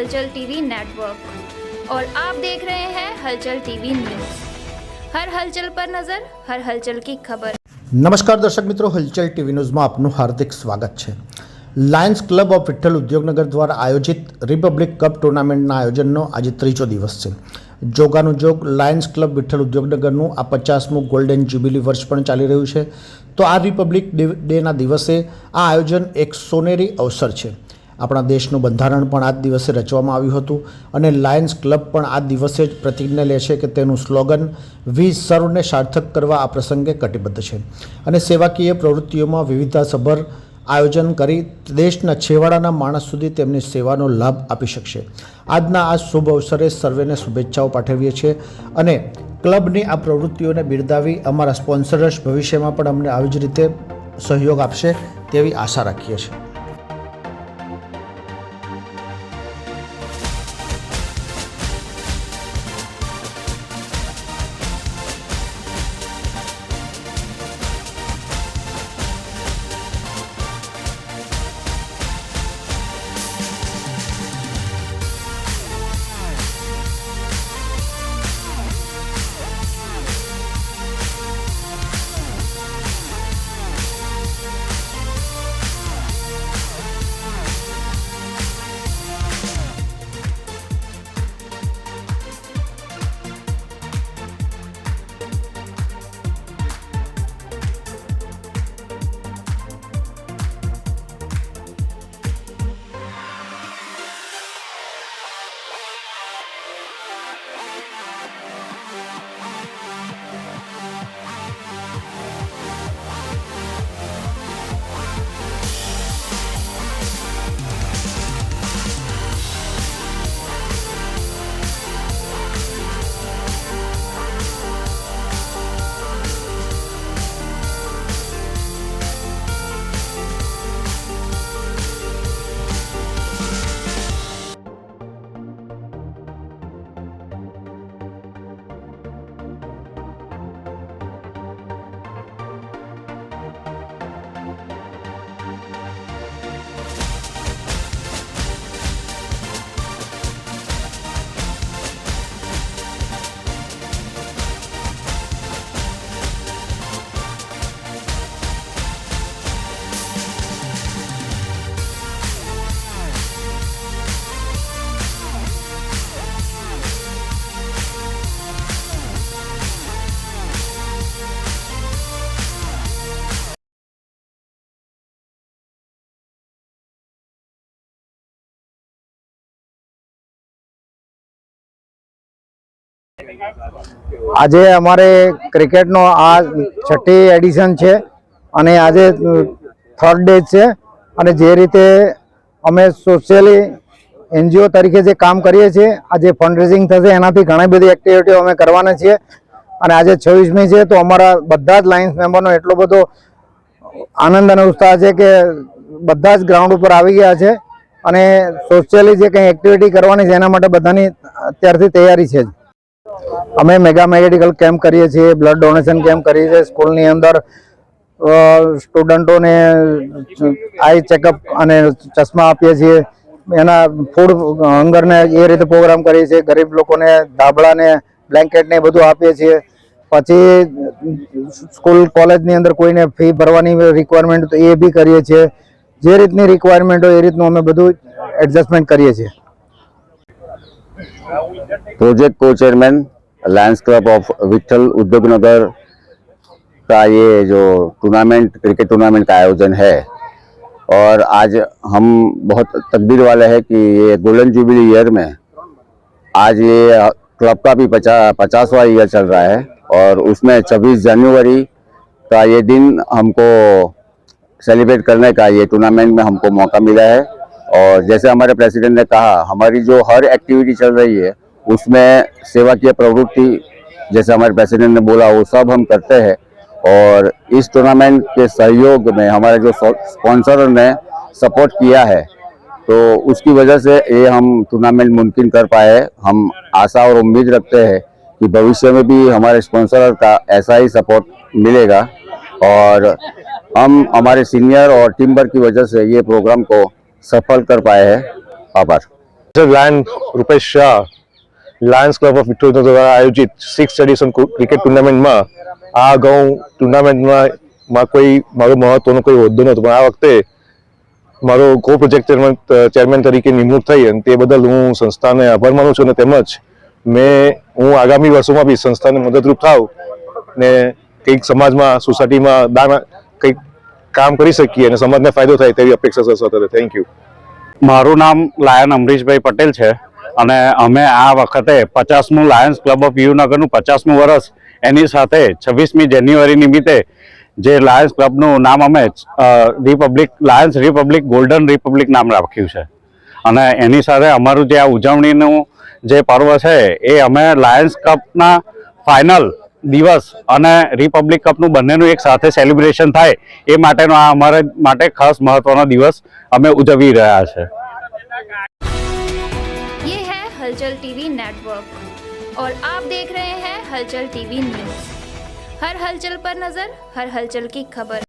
हलचल TV network और आप देख रहे हैं हलचल टीवी न्यूज हर हलचल पर नजर हर हलचल की खबर નમસ્કાર દર્શક મિત્રો હલચલ ટીવી ન્યૂઝમાં આપનું હાર્દિક સ્વાગત છે lions club of Vitthal Udyognagar દ્વારા આયોજિત રિપબ્લિક કપ ટુર્નામેન્ટના આયોજનનો આજે ત્રીજો દિવસ છે જોગાનું જોગ લાયન્સ ક્લબ વિઠ્ઠલ ઉદ્યોગનગરનું આ પચાસમું ગોલ્ડન જ્યુબિલી વર્ષ પણ ચાલી રહ્યું છે તો આ રિપબ્લિક ડે- ડેના દિવસે આ આયોજન એક સોનેરી અવસર છે આપણા દેશનું બંધારણ પણ આ જ દિવસે રચવામાં આવ્યું હતું અને લાયન્સ ક્લબ પણ આ દિવસે જ પ્રતિજ્ઞા લે છે કે તેનું સ્લોગન વી સર્વને સાર્થક કરવા આ પ્રસંગે કટિબદ્ધ છે. અને સેવાકીય પ્રવૃત્તિઓમાં વિવિધતાસભર આયોજન કરી દેશના છેવાડાના માણસ સુધી તેમની સેવાનો લાભ આપી શકશે. આજના આ શુભ અવસરે સર્વેને શુભેચ્છાઓ પાઠવીએ છીએ અને ક્લબની આ પ્રવૃત્તિઓને બિરદાવી અમારા સ્પોન્સરર્સ ભવિષ્યમાં પણ અમને આવી જ રીતે સહયોગ આપશે તેવી આશા રાખીએ છીએ. આજે અમારે ક્રિકેટનો આ છઠ્ઠી એડિશન છે અને આજે થર્ડ ડે છે અને જે રીતે અમે સોશિયલી એનજીઓ તરીકે જે કામ કરીએ છીએ, આજે ફંડરેઝિંગ થશે, એનાથી ઘણી બધી એક્ટિવિટીઓ અમે કરવાના છીએ. અને આજે છવ્વીસમી છે, તો અમારા બધા જ લાયન્સ મેમ્બરનો એટલો બધો આનંદ અને ઉત્સાહ છે કે બધા જ ગ્રાઉન્ડ ઉપર આવી ગયા છે અને સોશિયલી જે કંઈ એક્ટિવિટી કરવાની છે, એના માટે બધાની અત્યારથી તૈયારી છે જ. અમે મેગા મેડિકલ કેમ્પ કરીએ છીએ, બ્લડ ડોનેશન કેમ્પ કરીએ છીએ. સ્કૂલની અંદર સ્ટુડન્ટોને આઈ ચેકઅપ અને ચશ્મા આપીએ છીએ. એના ફૂડ હંગરને એ રીતે પ્રોગ્રામ કરીએ છીએ. ગરીબ લોકોને ધાબળાને, બ્લેન્કેટને એ બધું આપીએ છીએ. પછી, સ્કૂલ, કોલેજની અંદર કોઈને ફી ભરવાની રિક્વાયરમેન્ટ એ બી કરીએ છીએ. જે રીતની રિક્વાયરમેન્ટ હોય એ રીતનું અમે બધું એડજસ્ટમેન્ટ કરીએ છીએ. प्रोजेक्ट को chairman Lions Club of Vitthal Udyog Nagar का ये जो टूर्नामेंट क्रिकेट टूर्नामेंट का आयोजन है। और आज हम बहुत तकदीर वाले हैं कि ये गोल्डन जुबली ईयर में आज ये क्लब का भी पचा, पचासवा ईयर चल रहा है और उसमें 26 जनवरी का ये दिन हमको सेलिब्रेट करने का ये टूर्नामेंट में हमको मौका मिला है। और जैसे हमारे प्रेसिडेंट ने कहा, हमारी जो हर एक्टिविटी चल रही है, उसमें सेवा की प्रवृत्ति, जैसे हमारे प्रेसिडेंट ने बोला, वो सब हम करते हैं। और इस टूर्नामेंट के सहयोग में हमारे जो स्पॉन्सर ने सपोर्ट किया है तो उसकी वजह से ये हम टूर्नामेंट मुमकिन कर पाए। हम आशा और उम्मीद रखते हैं कि भविष्य में भी हमारे स्पॉन्सर का ऐसा ही सपोर्ट मिलेगा। और हम, हमारे सीनियर और टीम वर्क की वजह से ये प्रोग्राम को सफल कर पाए हैं आभार sir lion Rupesh Shah lions club of Vitthal દ્વારા આયોજિત સિક્સ એડિશન ક્રિકેટ ટુર્નામેન્ટમાં આ અગાઉ ટુર્નામેન્ટમાં માં કોઈ મારો મહત્વનો કોઈ હોદ્દો નહોતો પણ આ વખતે મારો કો પ્રોજેક્ટ ચેરમેન ચેરમેન તરીકે નિમણૂક થઈ અને તે બદલ હું સંસ્થાને આભાર માનું છું અને તેમજ મેં હું આગામી વર્ષોમાં બી સંસ્થાને મદદરૂપ થાવ ને કંઈક સમાજમાં સોસાયટીમાં દાન કંઈક કામ કરી શકીએ અને સમાજને ફાયદો થાય તેવી અપેક્ષા સાથે થેન્ક યુ મારું નામ લાયન અમરીશભાઈ પટેલ છે અને અમે આ વખતે પચાસમું લાયન્સ ક્લબ ઓફ યુનગરનું પચાસમું વર્ષ એની સાથે છવ્વીસમી જાન્યુઆરી નિમિત્તે જે લાયન્સ ક્લબનું નામ અમે Republic, Lions Republic, Golden Republic નામ રાખ્યું છે. અને એની સાથે અમારું જે આ ઉજવણીનું જે પર્વ છે એ અમે લાયન્સ કપના ફાઇનલ દિવસ અને રિપબ્લિક કપનું બંનેનું એક સાથે સેલિબ્રેશન થાય એ માટેનો આ અમારા માટે ખાસ મહત્વનો દિવસ અમે ઉજવી રહ્યા છે ये है हलचल टीवी नेटवर्क और आप देख रहे हैं हलचल टीवी न्यूज हर हलचल पर नजर हर हलचल की खबर